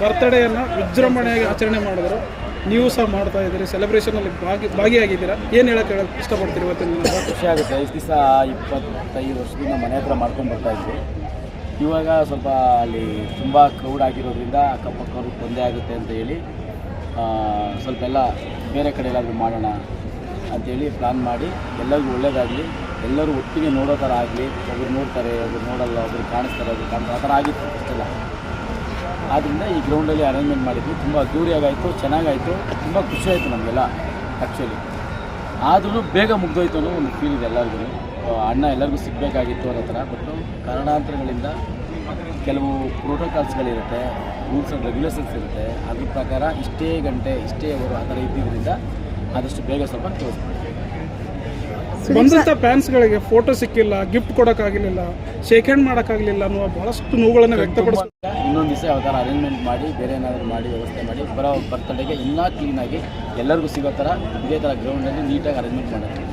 ಬರ್ತ್ಡೇಯನ್ನು ವಿಜೃಂಭಣೆಯಾಗಿ ಆಚರಣೆ ಮಾಡಿದ್ರು. ನೀವು ಸಹ ಮಾಡ್ತಾ ಇದ್ದೀರಿ ಸೆಲೆಬ್ರೇಷನಲ್ಲಿ ಭಾಗಿ ಭಾಗಿಯಾಗಿದ್ದೀರಾ? ಏನು ಹೇಳಕ್ಕೆ ಹೇಳಕ್ ಇಷ್ಟಪಡ್ತೀರಿ ಇವತ್ತಿನ ಖುಷಿ ಆಗುತ್ತೆ. ಐದು ದಿವಸ ಇಪ್ಪತ್ತೈದು ವರ್ಷದಿಂದ ಮನೆ ಹತ್ರ ಮಾಡ್ಕೊಂಡು ಬರ್ತಾ ಇದ್ವಿ. ಇವಾಗ ಸ್ವಲ್ಪ ಅಲ್ಲಿ ತುಂಬ ಕ್ರೌಡ್ ಆಗಿರೋದ್ರಿಂದ ಅಕ್ಕಪಕ್ಕವ್ರಿಗೆ ತೊಂದರೆ ಆಗುತ್ತೆ ಅಂತ ಹೇಳಿ ಆ, ಸ್ವಲ್ಪ ಎಲ್ಲ ಬೇರೆ ಕಡೆ ಎಲ್ಲಾದರೂ ಮಾಡೋಣ ಅಂತೇಳಿ ಪ್ಲ್ಯಾನ್ ಮಾಡಿ ಎಲ್ಲರಿಗೂ ಒಳ್ಳೇದಾಗಲಿ ಎಲ್ಲರೂ ಒಟ್ಟಿಗೆ ನೋಡೋ ಥರ ಆಗಲಿ ಒಬ್ರು ನೋಡ್ತಾರೆ ಒಬ್ರು ನೋಡಲ್ಲ ಒಬ್ರು ಕಾಣಿಸ್ತಾರೆ ಒಬ್ರು ಕಾಣಿಸ್ತಾರೆ ಆ ಥರ ಆಗಿತ್ತು ಅಷ್ಟೆಲ್ಲ. ಆದ್ದರಿಂದ ಈ ಗ್ರೌಂಡಲ್ಲಿ ಅರೇಂಜ್ಮೆಂಟ್ ಮಾಡಿದ್ವಿ. ತುಂಬ ಅದ್ದೂರಿಯಾಗಾಯಿತು, ಚೆನ್ನಾಗಾಯಿತು, ತುಂಬ ಖುಷಿಯಾಯಿತು ನಮಗೆಲ್ಲ ಆ್ಯಕ್ಚುಲಿ ಆದರೂ ಬೇಗ ಮುಗ್ದೋಯ್ತು ಅನ್ನೋ ಒಂದು ಫೀಲ್ ಇದೆ ಎಲ್ಲರಿಗೂ ಅಣ್ಣ ಎಲ್ಲರಿಗೂ ಸಿಗಬೇಕಾಗಿತ್ತು ಅನ್ನೋ ಥರ ಬಟ್ ಕಾರಣಾಂತರಗಳಿಂದ ಕೆಲವು ಪ್ರೋಟೋಕಾಲ್ಸ್ಗಳಿರುತ್ತೆ ರೂಲ್ಸ್ ಆ್ಯಂಡ್ ರೆಗ್ಯುಲೇಷನ್ಸ್ ಇರುತ್ತೆ. ಅದ್ರ ಪ್ರಕಾರ ಇಷ್ಟೇ ಗಂಟೆ, ಇಷ್ಟೇ ಅವರು ಆ ಥರ ಇದ್ದಿದ್ದರಿಂದ ಆದಷ್ಟು ಬೇಗ ಸ್ವಲ್ಪ ಕ್ಲೋಸ್ ಬಂದಂಥ ಫ್ಯಾನ್ಸ್ಗಳಿಗೆ ಫೋಟೋ ಸಿಕ್ಕಿಲ್ಲ ಗಿಫ್ಟ್ ಕೊಡೋಕ್ಕಾಗಲಿಲ್ಲ ಶೇಕ್ ಹ್ಯಾಂಡ್ ಮಾಡೋಕ್ಕಾಗಲಿಲ್ಲ ಅನ್ನುವ ಬಹಳಷ್ಟು ನೋವುಗಳನ್ನ ವ್ಯಕ್ತಪಡಿಸ್ ಇನ್ನೊಂದು ದಿವಸ ಯಾವ ಥರ ಅರೇಂಜ್ಮೆಂಟ್ ಮಾಡಿ ಬೇರೆ ಏನಾದರೂ ಮಾಡಿ ವ್ಯವಸ್ಥೆ ಮಾಡಿ ಬರೋ ಬರ್ತಡೆಗೆ ಇನ್ನೂ ಆಗಿ ಎಲ್ಲರಿಗೂ ಸಿಗೋ ತರ ಇದೇ ತರ ಗ್ರೌಂಡ್ ಗ್ರೌಂಡಲ್ಲಿ ನೀಟಾಗಿ ಅರೇಂಜ್ಮೆಂಟ್ ಮಾಡೋದು.